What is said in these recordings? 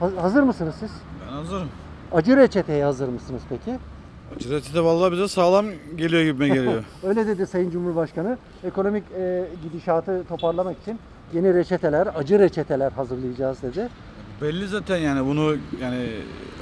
Ha- Hazır mısınız siz? Ben hazırım. Acı reçeteye hazır mısınız peki? Acileti de vallahi bize sağlam geliyor gibime geliyor. Öyle dedi Sayın Cumhurbaşkanı. Ekonomik e, gidişatı toparlamak için yeni reçeteler, acı reçeteler hazırlayacağız dedi. Belli zaten yani bunu yani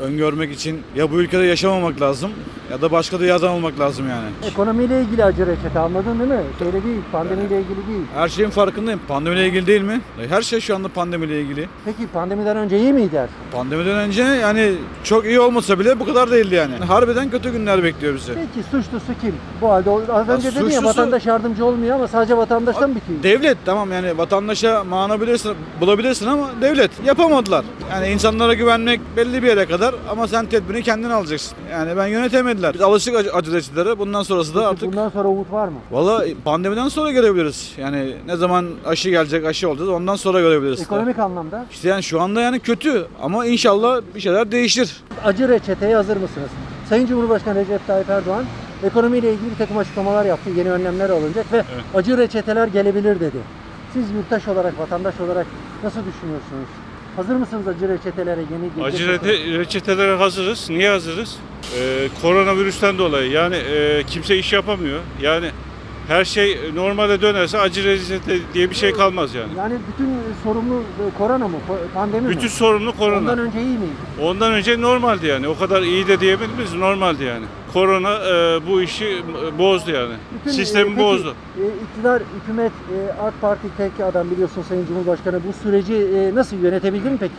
öngörmek için ya bu ülkede yaşamamak lazım ya da başka dünyadan olmak lazım yani. Ekonomiyle ilgili acı reçete anladın değil mi? Şeyle değil, pandemiyle ilgili değil. Her şeyin farkındayım. Pandemiyle ilgili değil mi? Her şey şu anda pandemiyle ilgili. Peki pandemiden önce iyi miydi her? Pandemiden önce yani çok iyi olmasa bile bu kadar değildi yani. Harbiden kötü günler bekliyor bizi. Peki suçlusu kim? Bu halde o- az önce dedin ya suçlusu- vatandaş yardımcı olmuyor ama sadece vatandaştan mı bitiyor? Devlet tamam yani vatandaşa manabilirsin, bulabilirsin ama devlet yapamadılar. Yani insanlara güvenmek belli bir yere kadar ama sen tedbirini kendin alacaksın. Yani ben yönetemediler. Biz alışık acı, acı reçetelere. Bundan sonrası da artık Bundan sonra umut var mı? Valla pandemiden sonra görebiliriz. Yani ne zaman aşı gelecek, aşı olacağız ondan sonra görebiliriz. Ekonomik anlamda İşte yani şu anda yani kötü ama inşallah bir şeyler değişir. acı reçeteye hazır mısınız? Sayın Cumhurbaşkanı Recep Tayyip Erdoğan ekonomiyle ilgili bir takım açıklamalar yaptı. Yeni önlemler alınacak ve acı reçeteler gelebilir dedi. Siz yurttaş olarak, vatandaş olarak nasıl düşünüyorsunuz? Hazır mısınız acı reçetelere yeni Acı rete- reçetelere hazırız. Niye hazırız? Ee, koronavirüsten dolayı. Yani e, kimse iş yapamıyor. Yani her şey normale dönerse acı reçete diye bir şey kalmaz yani. Yani bütün sorumlu e, korona mı? Ko- Pandemi Bütün mi? sorumlu korona. Ondan önce iyi miydi? Ondan önce normaldi yani. O kadar iyi de diyebilir miyiz? Normaldi yani. Korona e, bu işi e, bozdu yani. Bütün, Sistemi e, peki, bozdu. e, iktidar, hükümet, e, AK Parti tek adam biliyorsun Sayın Cumhurbaşkanı bu süreci e, nasıl yönetebildi mi peki?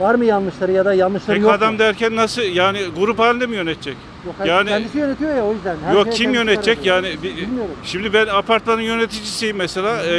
Var mı yanlışları ya da yanlışları Tek yok adam mu? derken nasıl yani grup halinde mi yönetecek? Yok, hayır, yani- kendisi yönetiyor ya o yüzden. Her Yok şeye kim yönetecek yani? bir- Bilmiyorum. Şimdi ben apartmanın yöneticisiyim mesela. E,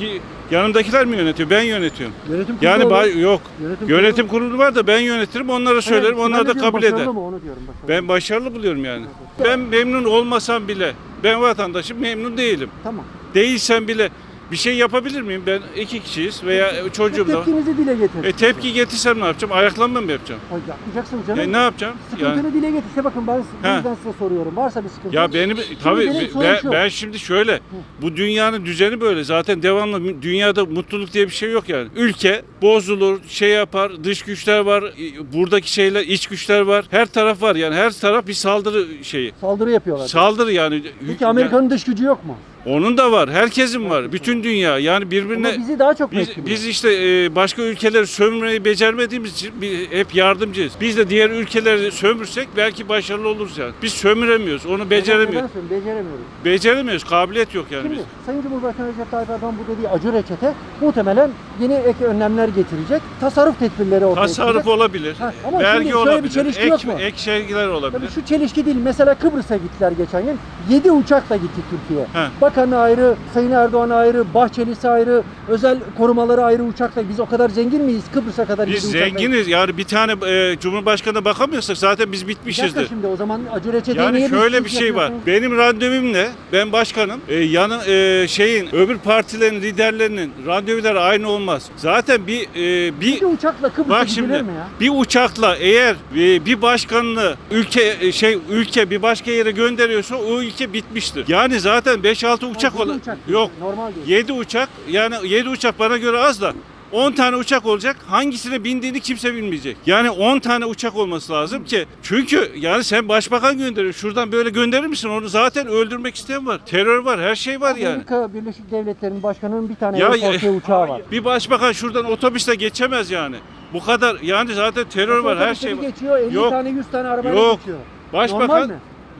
hi- yanımdakiler mi yönetiyor? Ben yönetiyorum. Yönetim kurulu Yani ba- yok. Yönetim Yönetim kurulu var da ben yönetirim onlara söylerim Evet, onlar da kabul eder. mı onu diyorum. başarılı. Ben başarılı buluyorum yani. Ben memnun olmasam bile ben vatandaşım memnun değilim. Tamam. Değilsem bile bir şey yapabilir miyim? Ben iki kişiyiz veya çocuğum da var. Tepkinizi dile getirin. E tepki getirsem ne yapacağım? Ayaklanma mı yapacağım? Ay, yapmayacaksınız canım. E ne yapacağım? Sıkıntını Yani dile getirse bakın ben He. yüzden size soruyorum. Varsa bir sıkıntı. ya benim tabii benim sorum ben, şu. ben şimdi şöyle bu dünyanın düzeni böyle zaten devamlı dünyada mutluluk diye bir şey yok yani. Ülke bozulur, şey yapar, dış güçler var, buradaki şeyler, iç güçler var. Her taraf var yani her taraf bir saldırı şeyi. Saldırı yapıyorlar. Saldırı yani. Peki Amerika'nın dış gücü yok mu? Onun da var. Herkesin var. Bütün dünya. Yani birbirine Ama bizi daha çok biz, etkiliyor. biz işte e, başka ülkeleri sömürmeyi becermediğimiz için bir- hep yardımcıyız. Biz de diğer ülkeleri sömürsek belki başarılı oluruz yani. Biz sömüremiyoruz. Onu beceremiyoruz. Neden söylüyorum? Beceremiyoruz. Beceremiyoruz. Kabiliyet yok yani Şimdi biz. Sayın Cumhurbaşkanı Recep Tayyip Erdoğan bu dediği acı reçete muhtemelen yeni ek önlemler getirecek. Tasarruf tedbirleri ortaya Tasarruf çıkacak. olabilir. Ha, ama şimdi vergi şöyle olabilir. bir çelişki ek, yok mu? ek şeyler olabilir. Tabii şu çelişki değil. Mesela Kıbrıs'a gittiler geçen gün. 7 uçakla gitti Türkiye. He. Bakanı ayrı, Sayın Erdoğan ayrı, Bahçelisi ayrı, özel korumaları ayrı uçakla. Biz o kadar zengin miyiz Kıbrıs'a kadar Biz zenginiz. Yani bir tane e, Cumhurbaşkanı bakamıyorsak zaten biz bitmişizdir. şimdi o zaman acı reçeteyi niye Yani biz- şöyle bir şey var. Benim randevumla ben başkanım e, yanı e, şeyin öbür partilerin liderlerinin randevuları aynı olmaz. Zaten bir e, bir Bir uçakla Kıbrıs'a Bak şimdi mi ya? bir uçakla eğer e, bir başkanını ülke e, şey ülke bir başka yere gönderiyorsa o ülke bitmiştir. Yani zaten 5-6 uçak yedi olan uçak yok. Normal değil. 7 uçak yani 7 uçak bana göre az da 10 tane uçak olacak. Hangisine bindiğini kimse bilmeyecek. Yani 10 tane uçak olması lazım ki. Çünkü yani sen başbakan gönderiyorsun. Şuradan böyle gönderir misin? Onu zaten öldürmek isteyen var. Terör var. Her şey var yani. Amerika Birleşik Devletleri'nin başkanının bir tane Ya- Air uçağı var. Bir başbakan şuradan otobüsle geçemez yani. Bu kadar yani zaten terör var. Her şey var. geçiyor, 50 Yok. tane 100 tane Yok. geçiyor. Başbakan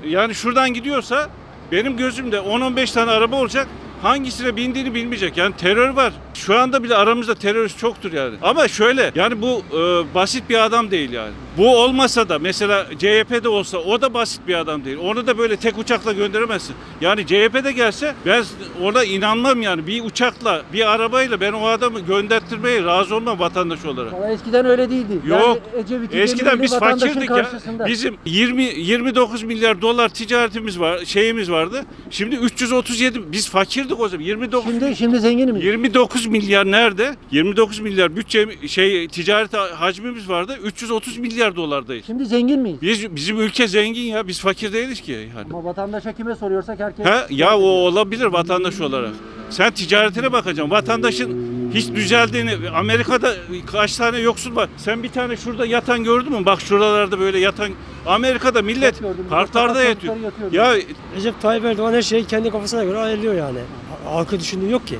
yani şuradan gidiyorsa benim gözümde 10-15 tane araba olacak. Hangisine bindiğini bilmeyecek. Yani terör var. Şu anda bile aramızda terörist çoktur yani. Ama şöyle yani bu e, basit bir adam değil yani. Bu olmasa da mesela CHP'de olsa o da basit bir adam değil. Onu da böyle tek uçakla gönderemezsin. Yani CHP'de gelse ben ona inanmam yani. Bir uçakla, bir arabayla ben o adamı gönderttirmeye razı olmam vatandaş olarak. Ama eskiden öyle değildi. Yok. Yani Eskiden biz fakirdik ya. Bizim 20 29 milyar dolar ticaretimiz var, şeyimiz vardı. Şimdi 337 biz fakirdik o zaman. 29 Şimdi şimdi zengin mi? 29 milyar nerede? 29 milyar bütçe şey ticaret hacmimiz vardı. 330 milyar dolardayız. Şimdi zengin miyiz? Biz bizim ülke zengin ya. Biz fakir değiliz ki yani. Ama vatandaşa kime soruyorsak herkes... Ha ya o olabilir vatandaş olarak. Sen ticaretine bakacaksın. Vatandaşın hiç düzeldiğini Amerika'da kaç tane yoksul var. Sen bir tane şurada yatan gördün mü? Bak şuralarda böyle yatan Amerika'da millet gördüm. parklarda yatıyor. yatıyordu. Ya Recep Tayyip Erdoğan her şeyi kendi kafasına göre ayarlıyor yani. Halkı düşündüğü yok ki.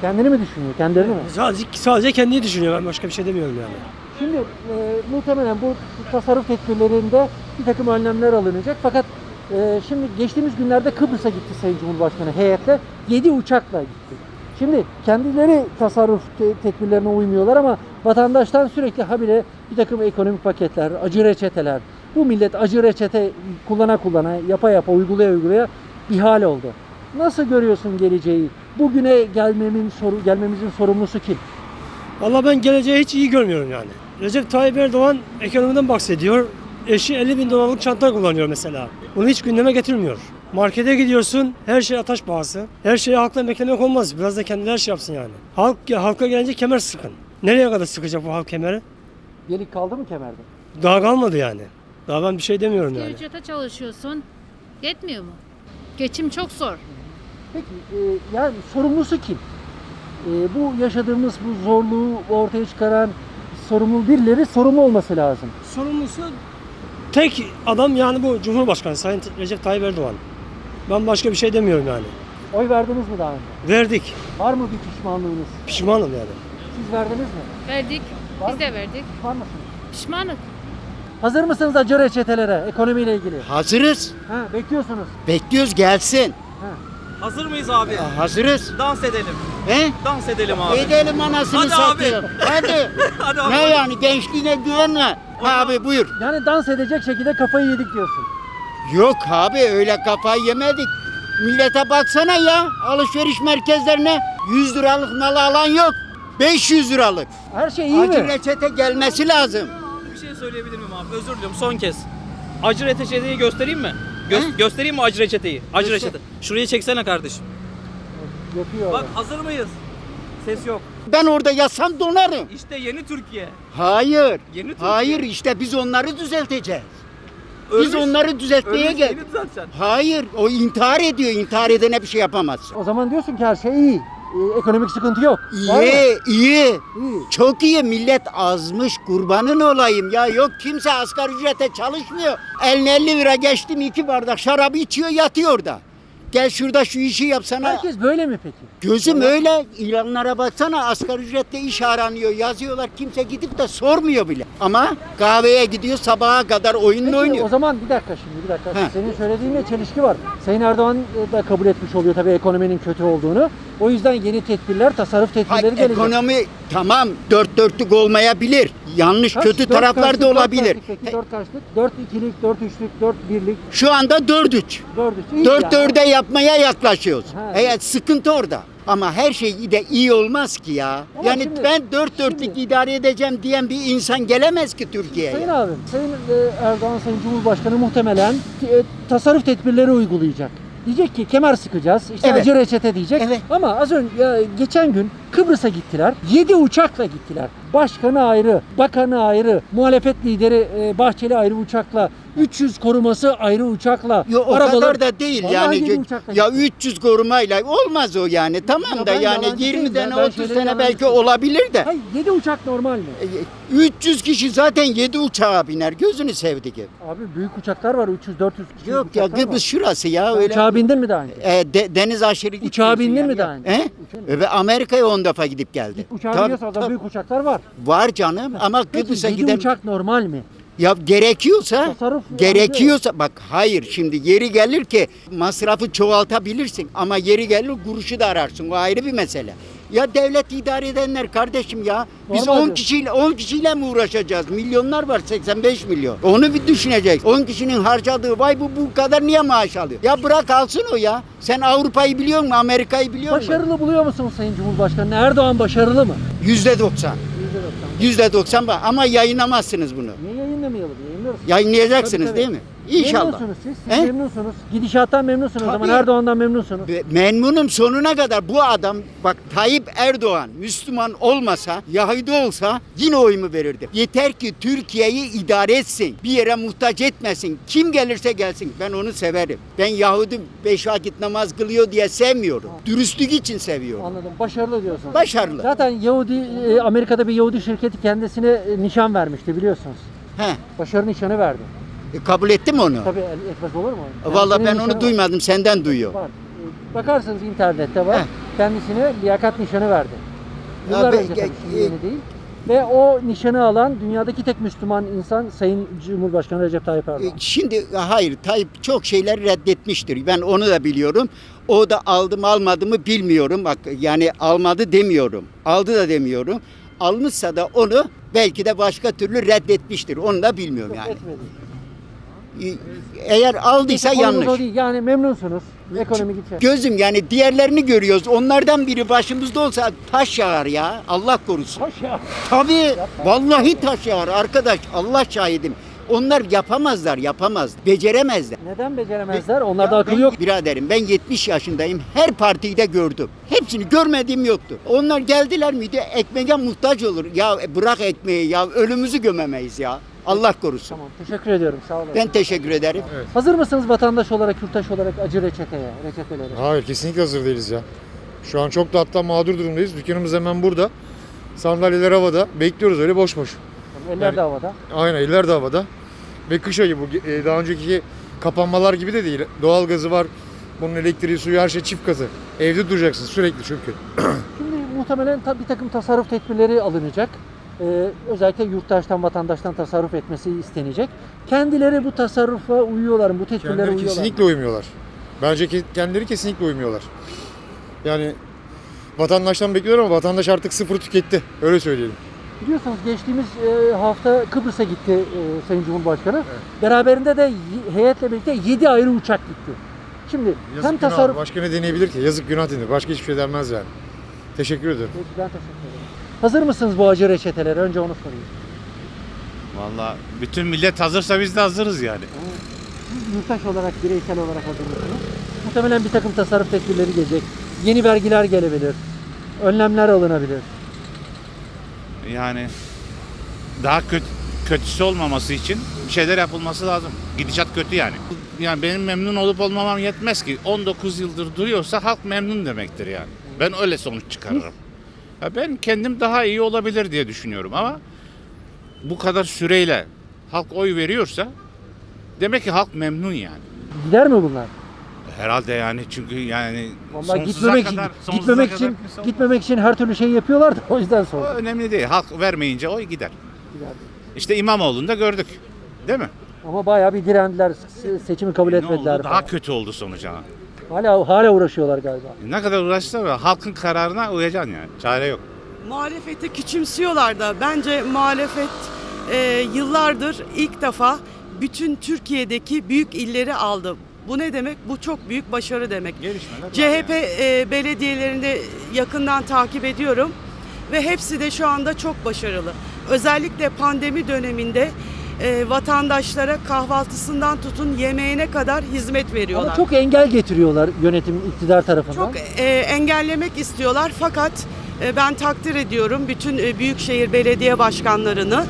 Kendini mi düşünüyor? Kendilerini mi? Sadece, sadece kendini düşünüyor. Ben başka bir şey demiyorum yani. Şimdi e, muhtemelen bu tasarruf tedbirlerinde bir takım önlemler alınacak. Fakat e, şimdi geçtiğimiz günlerde Kıbrıs'a gitti Sayın Cumhurbaşkanı heyetle. 7 uçakla gitti. Şimdi kendileri tasarruf te- tedbirlerine uymuyorlar ama vatandaştan sürekli habire bir takım ekonomik paketler, acı reçeteler. Bu millet acı reçete kullana kullana, yapa yapa, uygulaya uygulaya bir hal oldu. Nasıl görüyorsun geleceği? Bugüne gelmemin soru gelmemizin sorumlusu kim? Vallahi ben geleceği hiç iyi görmüyorum yani. Recep Tayyip Erdoğan ekonomiden bahsediyor. Eşi 50 bin dolarlık çanta kullanıyor mesela. Bunu hiç gündeme getirmiyor. Markete gidiyorsun, her şey ataş pahası. Her şeyi halkla beklemek olmaz. Biraz da kendileri şey yapsın yani. Halk, halka gelince kemer sıkın. Nereye kadar sıkacak bu halk kemeri? Delik kaldı mı kemerde? Daha kalmadı yani. Daha ben bir şey demiyorum yani. Ücrete çalışıyorsun. Yetmiyor mu? Geçim çok zor. Peki e, yani sorumlusu kim? E, bu yaşadığımız bu zorluğu ortaya çıkaran sorumlu birileri sorumlu olması lazım. Sorumlusu tek adam yani bu Cumhurbaşkanı Sayın Recep Tayyip Erdoğan. Ben başka bir şey demiyorum yani. Oy verdiniz mi daha önce? Verdik. Var mı bir pişmanlığınız? Pişmanım yani. Siz verdiniz mi? Verdik. Var Biz de verdik. Pişman mısınız? Pişmanlık. Hazır mısınız acı reçetelere ekonomiyle ilgili? Hazırız. Ha, bekliyorsunuz. Bekliyoruz gelsin. Ha. Hazır mıyız abi? Ya, Hazırız. Dans edelim. He? Dans edelim abi. Edelim anasını Hadi abi. satayım. Hadi. Hadi abi. ne yani gençliğine güvenme. Abi buyur. Yani dans edecek şekilde kafayı yedik diyorsun. Yok abi öyle kafayı yemedik. Millete baksana ya alışveriş merkezlerine 100 liralık mal alan yok. 500 liralık. Her şey iyi Acil mi? reçete gelmesi lazım. Söyleyebilir miyim abi? Özür diliyorum son kez. Acı reçeteyi göstereyim mi? Gö- göstereyim mi acı reçeteyi? Acı Göster. reçete. Şurayı çeksene kardeşim. Yapıyor. Bak hazır mıyız? Ses yok. Ben orada yatsam donarım. İşte yeni Türkiye. Hayır. Yeni Türkiye. Hayır işte biz onları düzelteceğiz. Biz onları düzeltmeye gel. Hayır o intihar ediyor. İntihar edene bir şey yapamaz. O zaman diyorsun ki her şey iyi. E, ekonomik sıkıntı yok. Var mı? İyi, iyi. İyi. Çok iyi millet azmış kurbanın olayım ya yok kimse asgari ücrete çalışmıyor. Eline 50 lira geçtim iki bardak şarabı içiyor yatıyor da. Gel şurada şu işi yapsana. Herkes böyle mi peki? Gözüm öyle ilanlara baksana asgari ücretle iş aranıyor yazıyorlar kimse gidip de sormuyor bile. Ama kahveye gidiyor sabaha kadar oyunla Peki oynuyor. o zaman bir dakika şimdi bir dakika. Heh. Senin söylediğinle çelişki var. Sayın Erdoğan e, da kabul etmiş oluyor tabii ekonominin kötü olduğunu. O yüzden yeni tedbirler, tasarruf tedbirleri Hayır, gelecek. ekonomi tamam dört dörtlük olmayabilir. Yanlış Kaç? kötü Dört taraflar da dört olabilir. kaçlık Peki dört kaçlık? Dört ikilik, dört üçlük, dört birlik, Şu anda dört üç. dört üç. İyi Dört yani. dörde yapmaya yaklaşıyoruz. Ha. Evet sıkıntı orada. Ama her şey de iyi olmaz ki ya. Ama yani şimdi- ben dört dörtlük şimdi- idare edeceğim diyen bir insan gelemez ki Türkiye'ye. Sayın abi, Sayın e, Erdoğan, Sayın Cumhurbaşkanı muhtemelen e, tasarruf tedbirleri uygulayacak. Diyecek ki kemer sıkacağız, işte Evet. acı reçete diyecek. Evet. Ama az önce ya, geçen gün Kıbrıs'a gittiler. 7 uçakla gittiler. Başkanı ayrı, bakanı ayrı, muhalefet lideri e, Bahçeli ayrı uçakla, 300 koruması ayrı uçakla. Yo, o arabalar- kadar da değil Vallahi yani. uçakla Ya gitti. 300 korumayla olmaz o yani. Tamam Ya da yani yalancı 20 değilim ya, sene ben 30 şeylerin sene yalancısı belki olabilir de. Hayır 7 uçak normal mi? E, 300 kişi zaten 7 uçağa biner. Gözünü sevdik. Abi büyük uçaklar var 300-400 kişi. Yok ya Kıbrıs şurası ya öyle. Uçağa bindin mi daha önce? E, de- deniz aşırı Uçağa gitmiyorsun bindin yani. mi daha önce? He? Uçağa- E, Ve Amerika'ya 10 defa gidip geldi. Uçağa biniyorsa o zaman büyük uçaklar var. Var canım ama Kıbrıs'a 7 giden uçak normal mi? Ya gerekiyorsa Tasarruf gerekiyorsa bak hayır şimdi yeri gelir ki masrafı çoğaltabilirsin ama yeri gelir kuruşu da ararsın o ayrı bir mesele. Ya devlet idare edenler kardeşim ya biz Normal 10 diyor. kişiyle 10 kişiyle mi uğraşacağız? Milyonlar var 85 milyon. Onu bir düşüneceksin. 10 kişinin harcadığı vay bu bu kadar niye maaş alıyor? Ya bırak alsın o ya. Sen Avrupa'yı biliyor musun? Amerika'yı biliyor musun? Başarılı buluyor musun Sayın Cumhurbaşkanı? Erdoğan başarılı mı? Yüzde 90. Yüzde doksan bak ama yayınlamazsınız bunu. Niye yayınlamayalım? Yayınlayacaksınız Tabii, tabii. değil mi? İnşallah. Memnunsunuz siz. Siz He? memnunsunuz. Gidişattan memnunsunuz. O zaman Tabii. Erdoğan'dan memnunsunuz. Ve Memnunum sonuna kadar bu adam bak Tayyip Erdoğan Müslüman olmasa Yahudi olsa yine oyumu verirdim. Yeter ki Türkiye'yi idare etsin. Bir yere muhtaç etmesin. Kim gelirse gelsin ben onu severim. Ben Yahudi beş vakit namaz kılıyor diye sevmiyorum. Dürüstlük için seviyorum. Anladım. Başarılı diyorsunuz. Başarılı. Zaten Yahudi, e, Amerika'da bir Yahudi şirketi kendisine e, nişan vermişti biliyorsunuz. He. Başarı nişanı verdi. E, kabul etti mi onu? Tabii etmez olur mu? Vallahi Kendisine ben nişanı onu duymadım. Senden duyuyor. Var. E, Bakarsanız internette var. Heh. Kendisine liyakat nişanı verdi. Ya Yıllar be- önce tabii, şimdi yeni değil. Ve o nişanı alan dünyadaki tek Müslüman insan Sayın Cumhurbaşkanı Recep Tayyip E, Erdoğan. Şimdi hayır Tayyip çok şeyler reddetmiştir. Ben onu da biliyorum. O da aldım almadı mı bilmiyorum. Bak yani almadı demiyorum. Aldı da demiyorum. Almışsa da onu belki de başka türlü reddetmiştir. Onu da bilmiyorum yani. Eğer aldıysa Peki, konumuz o yanlış. değil. Yani memnunsunuz. Ekonomi gidecek. Gözüm yani diğerlerini görüyoruz. Onlardan biri başımızda olsa taş yağar ya. Allah korusun. Tabii vallahi taş yağar arkadaş. Allah şahidim. Onlar yapamazlar, yapamaz. Beceremezler. Neden beceremezler? Onlarda akıl yok. Biraderim ben 70 yaşındayım. Her partiyi de gördüm. Hepsini görmediğim yoktu. Onlar geldiler miydi ekmeğe muhtaç olur. Ya bırak ekmeği ya ölümümüzü gömemeyiz ya. Allah korusun. Tamam teşekkür ediyorum. Sağ olun. Ben teşekkür ederim. Hazır mısınız vatandaş olarak, yurttaş olarak acı reçeteye, reçetelere? Hayır kesinlikle hazır değiliz ya. Şu an çok da hatta mağdur durumdayız. Dükkanımız hemen burada. Sandalyeler havada. Bekliyoruz öyle boş boş. Eller de havada. Aynen eller de havada. Ve kış ayı bu. E, Daha önceki kapanmalar gibi de değil. Doğal gazı var. Bunun elektriği, suyu her şey çift katı. Evde duracaksın sürekli çünkü. Şimdi muhtemelen bir takım tasarruf tedbirleri alınacak. Ee, özellikle yurttaştan, vatandaştan tasarruf etmesi istenecek. Kendileri bu tasarrufa uyuyorlar mı? Bu tedbirlere Kendileri uyuyorlar mı? kesinlikle uymuyorlar. Bence ke- kendileri kesinlikle uymuyorlar. Yani vatandaştan bekliyorlar ama vatandaş artık sıfır tüketti. Öyle söyleyelim. Biliyorsunuz geçtiğimiz e, hafta Kıbrıs'a gitti e, Sayın Cumhurbaşkanı. Beraberinde de heyetle birlikte 7 ayrı uçak gitti. Şimdi Yazık hem günah. tasarruf... Başka ne deneyebilir ki? Yazık günah denir. Başka hiçbir şey denmez yani. Teşekkür ederim. Peki, ben teşekkür ederim. Hazır mısınız bu acı reçetelere? Önce onu sorayım. Valla bütün millet hazırsa biz de hazırız yani. Siz yurttaş olarak, bireysel olarak hazır mısınız? Muhtemelen bir takım tasarruf tedbirleri gelecek. Yeni vergiler gelebilir. Önlemler alınabilir. Yani daha kötü kötüsü olmaması için bir şeyler yapılması lazım. Gidişat kötü yani. Yani benim memnun olup olmamam yetmez ki. 19 yıldır duruyorsa halk memnun demektir yani. Ben öyle sonuç çıkarırım. Ya ben kendim daha iyi olabilir diye düşünüyorum ama bu kadar süreyle halk oy veriyorsa demek ki halk memnun yani. Gider mi bunlar? Herhalde yani çünkü yani Vallahi sonsuza gitmemek için, kadar- sonsuza gitmemek kadar için, kimse olmaz. gitmemek için her türlü şey yapıyorlar da o yüzden O sordum. önemli değil. Halk vermeyince oy gider. Gider. İşte İmamoğlu'nu da gördük. Değil mi? Ama bayağı bir direndiler, se- seçimi kabul E, ne etmediler. oldu? Daha falan. kötü oldu sonuca. Hala hala uğraşıyorlar galiba. Ne kadar uğraşsa da halkın kararına uyacaksın yani. Çare yok. Muhalefeti küçümsüyorlar da bence muhalefet e, yıllardır ilk defa bütün Türkiye'deki büyük illeri aldı. Bu ne demek? Bu çok büyük başarı demek. Gelişmeler CHP yani. e, belediyelerinde yakından takip ediyorum ve hepsi de şu anda çok başarılı. Özellikle pandemi döneminde e, vatandaşlara kahvaltısından tutun yemeğine kadar hizmet veriyorlar. Ama çok engel getiriyorlar yönetim iktidar tarafından. Çok e, engellemek istiyorlar fakat e, ben takdir ediyorum bütün e, büyükşehir belediye başkanlarını.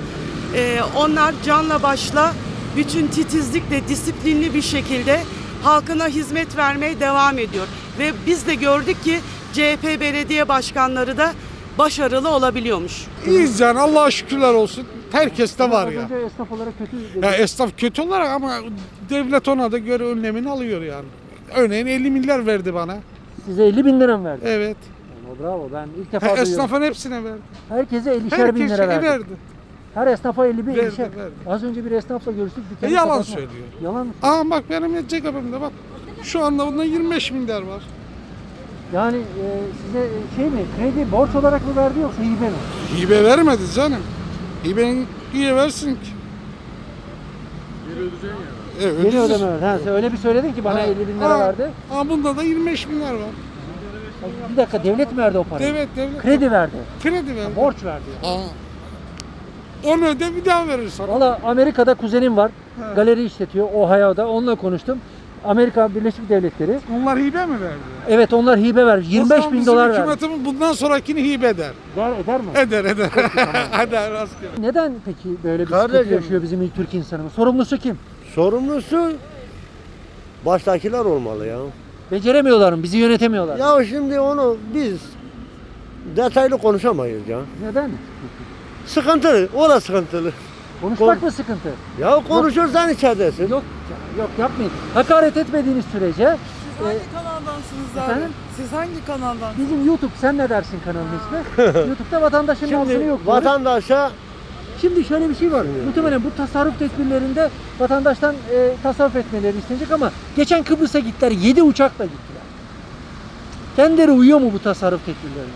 E, onlar canla başla bütün titizlikle disiplinli bir şekilde halkına hizmet vermeye devam ediyor. Ve biz de gördük ki CHP belediye başkanları da başarılı olabiliyormuş. İyiyiz yani Allah'a şükürler olsun. Herkes de var ya. önce esnaf olarak kötü dedi. Ya esnaf kötü olarak ama devlet ona da göre önlemini alıyor yani. Örneğin 50 milyar verdi bana. Size 50 bin lira mı verdi? Evet. O bravo ben ilk defa duyuyorum. esnafın hepsine verdi. Herkese 50'şer bin Herkes lira verdi. verdi. Her esnafa 50 bin, Verdi, 50'şer. verdi. Az önce bir esnafla görüştük. E, dükkanı yalan kapatma. söylüyor. Yalan mı? Aa bak benim cekabimde bak. Şu anda bunda 25 milyar var. Yani e, size şey mi, kredi borç olarak mı verdi yoksa hibe mi? Hibe vermedi canım. Hibenin niye versin ki? Evet, Geri ödeme verdi. Ha, sen öyle bir söyledin ki bana Ha, 50 bin lira ha. verdi. Aa bunda da 25 milyar var. Bir dakika devlet mi verdi o parayı? Evet devlet Kredi verdi. kredi verdi. Borç verdi. yani. Aa, Onu öde bir daha verir sana. Valla Amerika'da kuzenim var. Galeri işletiyor Ohio'da. Onunla konuştum. Amerika Birleşik Devletleri. Onlar hibe mi verdi? Evet onlar hibe. O 25 zaman bin dolar vermiş. hükümetimiz bundan sonrakini hibe eder. Der, eder mi? Eder eder. eder rastgele. Neden peki böyle bir sıkıntı Kardeşim. yaşıyor bizim ilk Türk insanımız? Sorumlusu kim? Sorumlusu baştakiler olmalı ya. Beceremiyorlar mı? Bizi yönetemiyorlar. mı? Ya şimdi onu biz detaylı konuşamayız ya. Neden? Sıkıntılı, o da sıkıntılı. Konuşmak Kon- mı sıkıntı? Ya konuşursan içeridesin. Yok yok yapmayın. Hakaret etmediğiniz sürece Siz hangi kanaldansınız efendim? Siz hangi kanaldan? bizim YouTube sen ne dersin kanalın ismi? YouTube'da vatandaşın altını Şimdi yok. vatandaşa Şimdi şöyle bir şey var. Muhtemelen bu tasarruf tedbirlerinde vatandaştan e, tasarruf etmeleri istenecek ama geçen Kıbrıs'a gittiler. 7 uçakla gittiler. Kendileri uyuyor mu bu tasarruf tedbirlerine?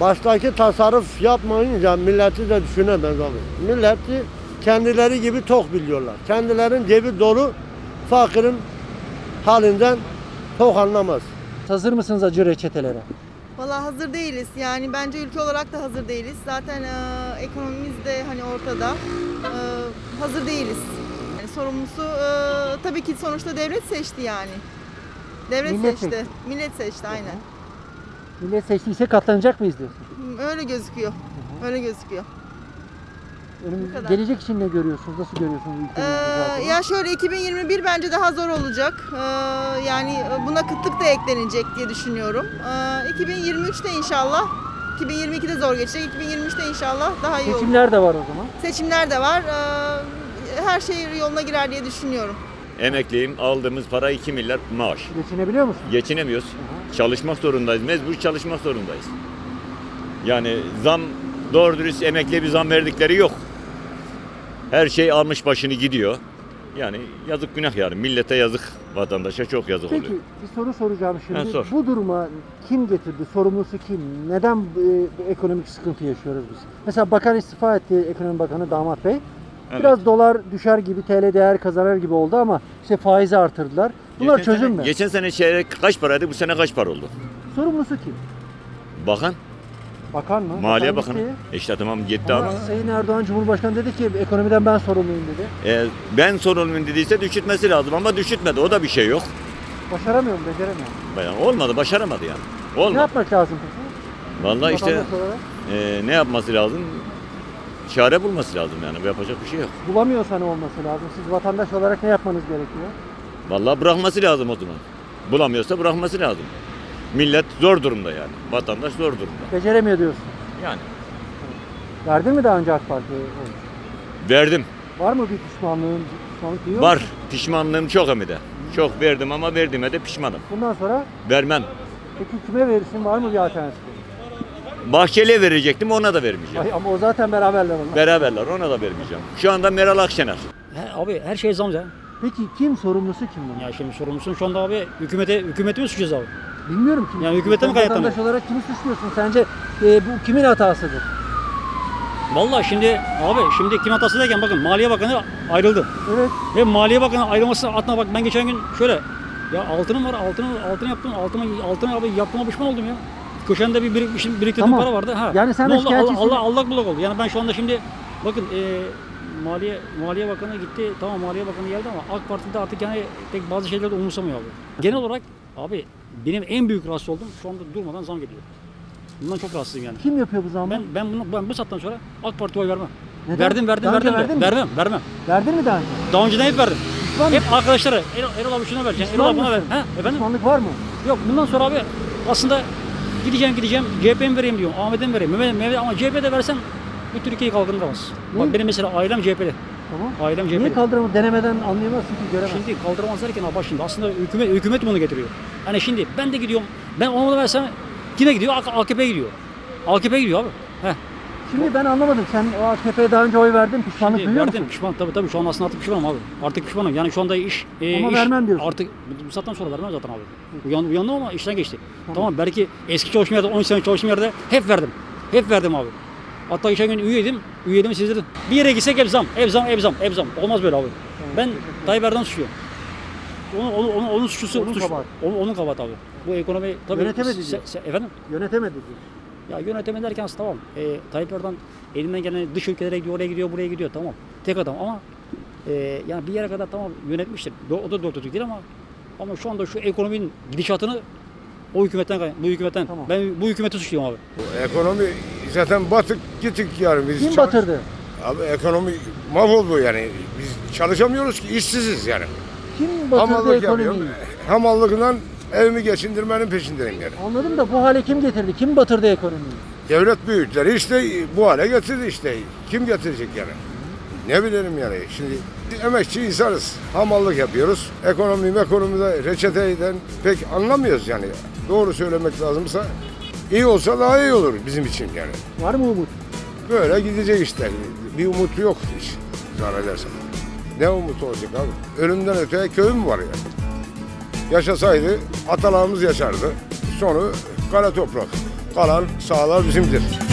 Baştaki tasarruf yapmayınca milleti de düşünemez abi. Milleti kendileri gibi tok biliyorlar. Kendilerin cebi dolu, fakirin halinden tok anlamaz. Hazır mısınız acı reçetelere? Valla hazır değiliz. Yani bence ülke olarak da hazır değiliz. Zaten e, ekonomimiz de hani ortada. E, hazır değiliz. Yani sorumlusu e, tabii ki sonuçta devlet seçti yani. Devlet Millet seçti. seçti. Millet seçti aynen. Millet seçtiyse katlanacak mıyız diyorsun? Öyle gözüküyor. Öyle gözüküyor. Önümüz, Bu kadar. gelecek için ne görüyorsunuz? Nasıl görüyorsunuz Ee, ya şöyle 2021 bence daha zor olacak. Ee, yani buna kıtlık da eklenecek diye düşünüyorum. Ee, 2023'te inşallah 2022'de zor geçecek. 2023'te inşallah daha iyi olur. Seçimler de var o zaman. Seçimler de var. Ee, her şey yoluna girer diye düşünüyorum. Emekliyim. Aldığımız para 2 milyar maaş. Geçinebiliyor musun? Geçinemiyoruz. Çalışmak zorundayız. Mecbur çalışmak zorundayız. Yani zam doğru dürüst emekliye bir zam verdikleri yok. Her şey almış başını gidiyor. Yani yazık günah yani. Millete yazık, vatandaşa çok yazık Peki oluyor. bir soru soracağım şimdi. Ha, sor. Bu duruma kim getirdi? Sorumlusu kim? Neden e, ekonomik sıkıntı yaşıyoruz biz? Mesela bakan istifa etti, ekonomi bakanı Damat Bey. Evet. Biraz dolar düşer gibi, TL değer kazanır gibi oldu ama işte faizi artırdılar. Bunlar Geçen çözüm sene, mü? Geçen sene çeyrek kaç paraydı? Bu sene kaç para oldu? Sorumlusu kim? Bakan, Bakan mı? Maliye Bakanlık Bakanı. değil. İşte tamam gitti Ama ama. Sayın Erdoğan Cumhurbaşkanı dedi ki ekonomiden ben sorumluyum dedi. E, ben sorumluyum dediyse düşürtmesi lazım ama düşürtmedi. O da bir şey yok. Başaramıyor mu, beceremiyor mu? Yani olmadı, başaramadı yani. Ne Olmadı. yapmak lazım peki? Vallahi işte e, ne yapması lazım? Çare bulması lazım yani. Yapacak bir şey yok. bulamıyorsa ne olması lazım? Siz vatandaş olarak ne yapmanız gerekiyor? Vallahi bırakması lazım o zaman. Bulamıyorsa bırakması lazım. Millet zor durumda yani. Vatandaş zor durumda. Beceremiyor diyorsun. Yani Verdin mi daha önce AK Parti'ye? oy? verdim. Var mı bir pişmanlığın? Pişmanlık duyuyor Var. musun? Pişmanlığım çok hem de. Çok verdim ama verdiğime de pişmanım. Bundan sonra Vermem. peki kime verirsin? Var mı bir alternatif? Bahçeli'ye verecektim ona da vermeyeceğim. Ay, ama o zaten beraberler onlar. Beraberler ona da vermeyeceğim. Şu anda Meral Akşener. abi her şey zam ya. Peki kim sorumlusu kim bunun? Ya şimdi sorumlusun şu anda abi hükümete hükümeti mi suçlayacağız abi? Bilmiyorum kim. Yani hükümete mi kaynaklanıyor? Vatandaş olarak kimi suçluyorsun? Sence e, bu kimin hatasıdır? Vallahi şimdi abi şimdi kim hatası derken bakın Maliye Bakanı ayrıldı. Evet. Ve Maliye Bakanı ayrılması atma bak ben geçen gün şöyle ya altınım var altını altını yaptım altıma altını abi yaptığıma pişman oldum ya. Köşende bir birikmişim biriktirdiğim Tamam. para vardı. Ha. Yani sen ne de oldu? Allah. Allah allak bullak oldu. Yani ben şu anda şimdi bakın e, Maliye Maliye Bakanı gitti. Tamam Maliye Bakanı geldi ama AK Parti'de artık yani pek bazı şeyleri de umursamıyor abi. Genel olarak abi benim en büyük rahatsız olduğum şu anda durmadan zam geliyor. Bundan çok rahatsızım yani. Kim yapıyor bu zammı? Ben ben bunu ben bu saatten sonra AK Parti'ye oy vermem. Neden? Verdim verdim verdim de. verdin mi? Vermem vermem. Verdin mi daha önce? Daha önceden hep verdim. Pişman Hep arkadaşlara Erol, Erol abi şuna vereceğim. Erol Pişman abi buna ver. mısın? Efendim? Pişmanlık var mı? Yok bundan sonra abi aslında gideceğim gideceğim CHP'ye vereyim diyorum. Ahmet'e mi vereyim? Mehmet, Mehmet ama CHP'de versen bu Türkiye'yi kalkındıramaz. Ne? Bak benim mesela ailem CHP'li. Tamam. Ailem Niye CHP'li. kaldıramı denemeden anlayamazsın ki göremezsin. Şimdi kaldıramaz derken abi bak şimdi aslında hükümet, hükümet bunu getiriyor. Hani şimdi ben de gidiyorum. Ben ona da versem kime gidiyor? AKP'ye gidiyor. AKP'ye gidiyor abi. Heh. Şimdi ben anlamadım. Sen o AKP'ye daha önce oy verdin. Pişmanlık Şimdi duyuyor verdim musun? pişman tabii tabii şu an aslında artık pişmanım abi. Artık pişmanım. Yani şu anda iş e, Ama iş vermem diyorsun. Artık bu- saatten sonra vermem zaten abi. Uyan, uyandım ama işten geçti. Tamam. belki eski çalışma yerde 10 sene çalışma yerde hep verdim. Hep verdim abi. Hatta geçen gün üyeydim. Üyeliğimi sildirdim. Bir yere gitsek ev zam, ev zam, ev zam, ev zam. Olmaz böyle abi. Ben Tayyip Erdoğan suçluyorum. Onun, onun, onun, onun suçlusu, Onun suç- kabahat. Onun, onun kabahat abi. Bu ekonomi tabii... Yönetemedi se- diyor. se- efendim? Yönetemedi diyor. Ya yönetemeyi derken tamam. E, Tayyip Erdoğan elinden gelen dış ülkelere gidiyor, oraya gidiyor, buraya gidiyor tamam. Tek adam ama e, yani bir yere kadar tamam yönetmiştir. O da doğru değil ama ama şu anda şu ekonominin gidişatını o hükümetten bu hükümetten Tamam. ben bu hükümeti suçluyorum abi. Ekonomi zaten batık gitik yani. Biz Kim batırdı? Abi ekonomi mahvoldu yani. Biz çalışamıyoruz ki işsiziz yani. Kim batırdı Hamallık ekonomiyi? yapıyorum. Evimi geçindirmenin peşindeyim yani. Anladım da bu hale kim getirdi? Kim batırdı ekonomiyi? Devlet büyükleri işte bu hale getirdi işte. Kim getirecek yani? Ne bilelim yani. Şimdi emekçi insanız. Hamallık yapıyoruz. Ekonomi ekonomide reçeteden pek anlamıyoruz yani. Doğru söylemek lazımsa iyi olsa daha iyi olur bizim için yani. Var mı umut? Böyle gidecek işte. Bir umut yok hiç zannedersem. Ne umut olacak abi? Ölümden öteye köyüm var yani. Yaşasaydı atalarımız yaşardı. Sonu kara toprak. Kalan sağlar bizimdir.